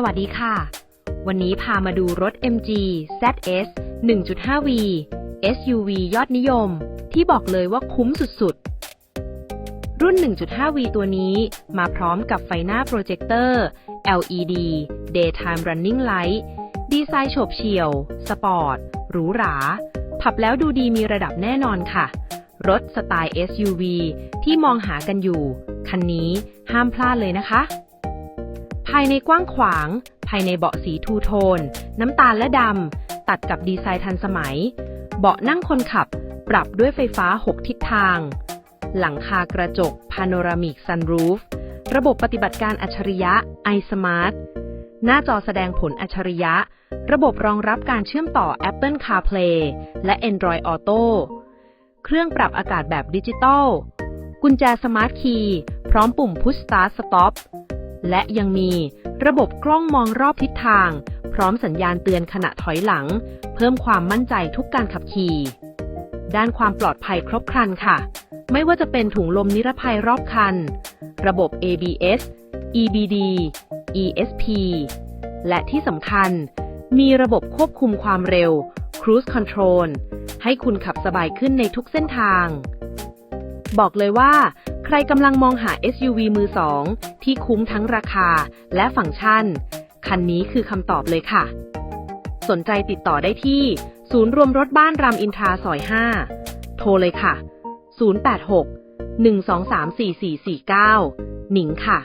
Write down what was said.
สวัสดีค่ะ วันนี้พามาดูรถ MG ZS 1.5V SUV ยอดนิยม ที่บอกเลยว่าคุ้มสุดๆ รุ่น 1.5V ตัวนี้มาพร้อมกับไฟหน้าโปรเจคเตอร์ LED Daytime Running Light ดีไซน์โฉบเฉี่ยว สปอร์ต หรูหรา ขับแล้วดูดีมีระดับแน่นอนค่ะ รถสไตล์ SUV ที่มองหากันอยู่ คันนี้ห้ามพลาดเลยนะคะายในกว้างขวาง ภายในเบาะสีทูโทน น้ำตาลและดำ ตัดกับดีไซน์ทันสมัย เบาะนั่งคนขับ ปรับด้วยไฟฟ้า 6 ทิศทาง หลังคากระจก พาโนรามิกซันรูฟ ระบบปฏิบัติการอัจฉริยะ iSmart หน้าจอแสดงผลอัจฉริยะ ระบบรองรับการเชื่อมต่อ Apple CarPlay และ Android Auto เครื่องปรับอากาศแบบดิจิตอล กุญแจสมาร์ทคีย์พร้อมปุ่ม Push Start Stop และยังมีระบบกล้องมองรอบทิศทาง พร้อมสัญญาณเตือนขณะถอยหลัง เพิ่มความมั่นใจทุกการขับขี่ ด้านความปลอดภัยครบครันค่ะ ไม่ว่าจะเป็นถุงลมนิรภัยรอบคัน ระบบ ABS EBD ESP และที่สำคัญ มีระบบควบคุมความเร็ว Cruise Control ให้คุณขับสบายขึ้นในทุกเส้นทาง บอกเลยว่า ใครกำลังมองหา SUV มือสองที่คุ้มทั้งราคาและฟังก์ชัน คันนี้คือคำตอบเลยค่ะ สนใจติดต่อได้ที่ ศูนย์รวมรถบ้านรามอินทราซอย 5 โทรเลยค่ะ 086 123 4449 หนิงค่ะ